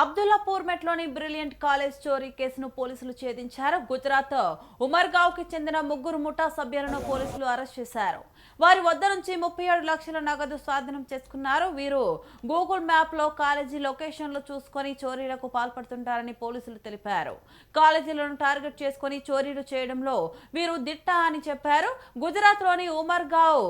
Abdullapur మెట్లోని brilliant college చోరీ కేసును పోలీసులు ఛేదించారు. గుజరాత్ ఉమర్గావ్కి చెందిన ముగ్గురు ముఠా సభ్యులను పోలీసులు అరెస్ట్ చేశారు. వారి వద్ద నుంచి ముప్పై ఏడు లక్షల నగదు స్వాధీనం చేసుకున్నారు. వీరు గూగుల్ మ్యాప్లో కాలేజీ లొకేషన్లు చూసుకొని చోరీలకు పాల్పడుతుంటారని పోలీసులు తెలిపారు. కాలేజీలను టార్గెట్ చేసుకొని చోరీలు చేయడంలో వీరు దిట్ట అని చెప్పారు. గుజరాత్లోని ఉమర్గావ్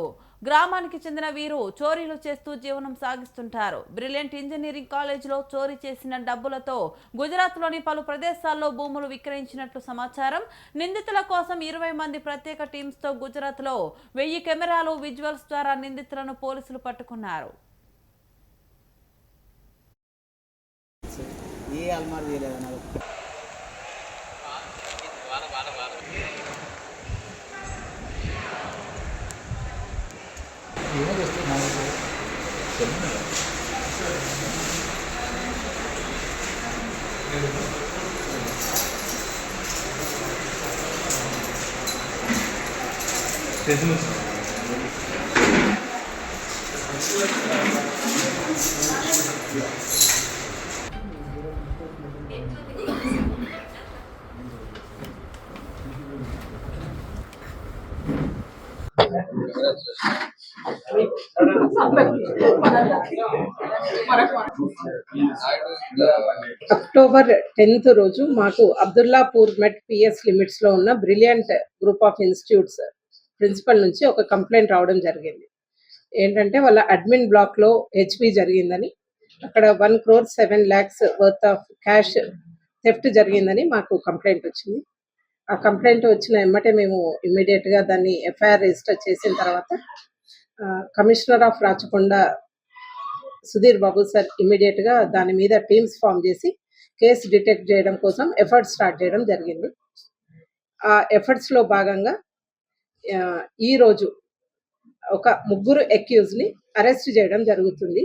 గ్రామానికి చెందిన వీరు చోరీలు చేస్తూ జీవనం సాగిస్తుంటారు. బ్రిలియంట్ ఇంజనీరింగ్ కాలేజీలో చోరీ చేసిన డబ్బులతో గుజరాత్లోని పలు ప్రదేశాల్లో భూములు విక్రయించినట్లు సమాచారం. నిందితుల కోసం ఇరవై మంది ప్రత్యేక టీమ్స్తో గుజరాత్లో వెయ్యి కెమెరాలు విజువల్స్ ద్వారా నిందితులను పోలీసులు పట్టుకున్నారు. ఏ ಏನದಷ್ಟು ಮಾಡೋದು ಬಿಸ್ನೆಸ್ Gracias. అక్టోబర్ టెన్త్ రోజు మాకు అబ్దుల్లాపూర్ మెట్ పిఎస్ లిమిట్స్లో ఉన్న brilliant group of institutes principal నుంచి ఒక కంప్లైంట్ రావడం జరిగింది. ఏంటంటే వాళ్ళ అడ్మిన్ బ్లాక్లో హెచ్పి జరిగిందని అక్కడ one crore seven lakhs worth of cash theft జరిగిందని మాకు కంప్లైంట్ వచ్చింది. ఆ కంప్లైంట్ వచ్చిన ఎమ్మటే మేము ఇమ్మీడియట్గా దాన్ని ఎఫ్ఐఆర్ రిజిస్టర్ చేసిన తర్వాత commissioner of Rachakonda Sudheer Babu sir ఇమ్మీడియట్గా దాని మీద టీమ్స్ ఫామ్ చేసి కేసు డిటెక్ట్ చేయడం కోసం ఎఫర్ట్ స్టార్ట్ చేయడం జరిగింది. ఆ ఎఫర్ట్స్లో భాగంగా ఈరోజు ఈ రోజు ఒక ముగ్గురు అక్యూజ్ని అరెస్ట్ చేయడం జరుగుతుంది.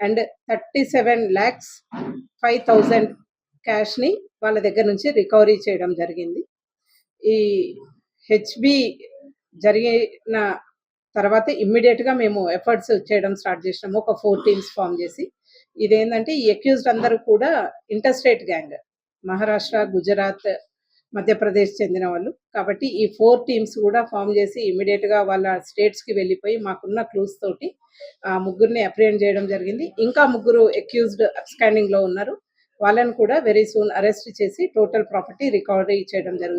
And thirty seven lakhs five thousand క్యాష్ని వాళ్ళ దగ్గర నుంచి రికవరీ చేయడం జరిగింది. ఈ హెచ్బి జరిగిన తర్వాత ఇమ్మీడియట్గా మేము ఎఫర్ట్స్ చేయడం స్టార్ట్ చేసినాము. ఒక ఫోర్ టీమ్స్ ఫామ్ చేసి. ఇదేంటంటే ఈ అక్యూజ్డ్ అందరూ కూడా ఇంటర్స్టేట్ గ్యాంగ్ మహారాష్ట్ర గుజరాత్ మధ్యప్రదేశ్ చెందిన వాళ్ళు. కాబట్టి ఈ ఫోర్ టీమ్స్ కూడా ఫామ్ చేసి ఇమ్మీడియట్గా వాళ్ళ స్టేట్స్కి వెళ్ళిపోయి మాకున్న క్లూస్ తోటి ఆ ముగ్గురిని అప్రిహెండ్ చేయడం జరిగింది. ఇంకా ముగ్గురు అక్యూజ్డ్ అబ్స్కాండింగ్లో ఉన్నారు. వాళ్ళని కూడా వెరీ సూన్ అరెస్ట్ చేసి టోటల్ ప్రాపర్టీ రికవరీ చేయడం జరుగుతుంది.